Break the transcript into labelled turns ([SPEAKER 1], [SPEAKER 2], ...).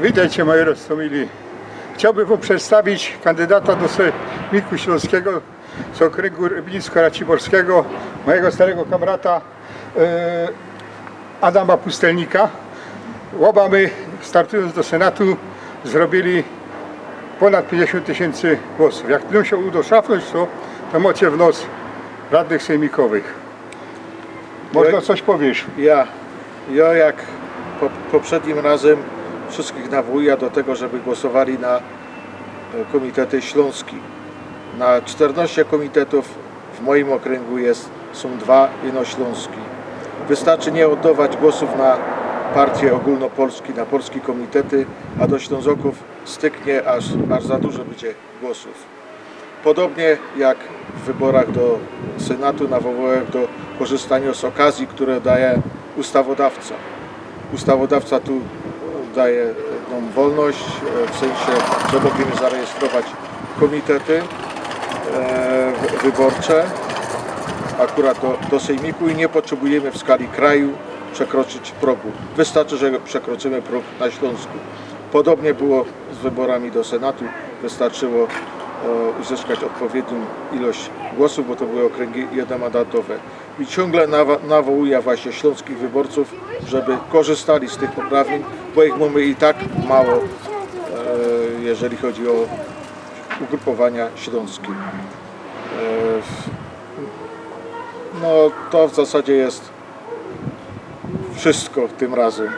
[SPEAKER 1] Witajcie moi roztomili. Chciałbym Wam przedstawić kandydata do Sejmiku Śląskiego z okręgu Rybnicko-Raciborskiego, mojego starego kamrata e, Adama Pustelnika. Oba my startując do Senatu zrobili ponad 50 tysięcy głosów. Jak będą się udoszafnąć, to, to macie w nos radnych sejmikowych. Można coś powiesz?
[SPEAKER 2] Ja, ja jak po, poprzednim razem wszystkich nawołuję do tego, żeby głosowali na e, komitety śląski. Na 14 komitetów w moim okręgu jest, są dwa jednośląski. Wystarczy nie oddawać głosów na partie ogólnopolskie, na polskie komitety, a do Ślązoków styknie, aż, aż za dużo będzie głosów. Podobnie jak w wyborach do Senatu nawołałem do korzystania z okazji, które daje ustawodawca. Ustawodawca tu daje nam wolność, e, w sensie, że możemy zarejestrować komitety e, wy- wyborcze akurat do, do sejmiku i nie potrzebujemy w skali kraju przekroczyć progu. Wystarczy, że przekroczymy próg na Śląsku. Podobnie było z wyborami do Senatu. Wystarczyło uzyskać odpowiednią ilość głosów, bo to były okręgi jednomandatowe. I ciągle nawołuję właśnie śląskich wyborców, żeby korzystali z tych uprawnień, bo ich mamy i tak mało, e, jeżeli chodzi o ugrupowania śląskie. E, No to w zasadzie jest wszystko tym razem.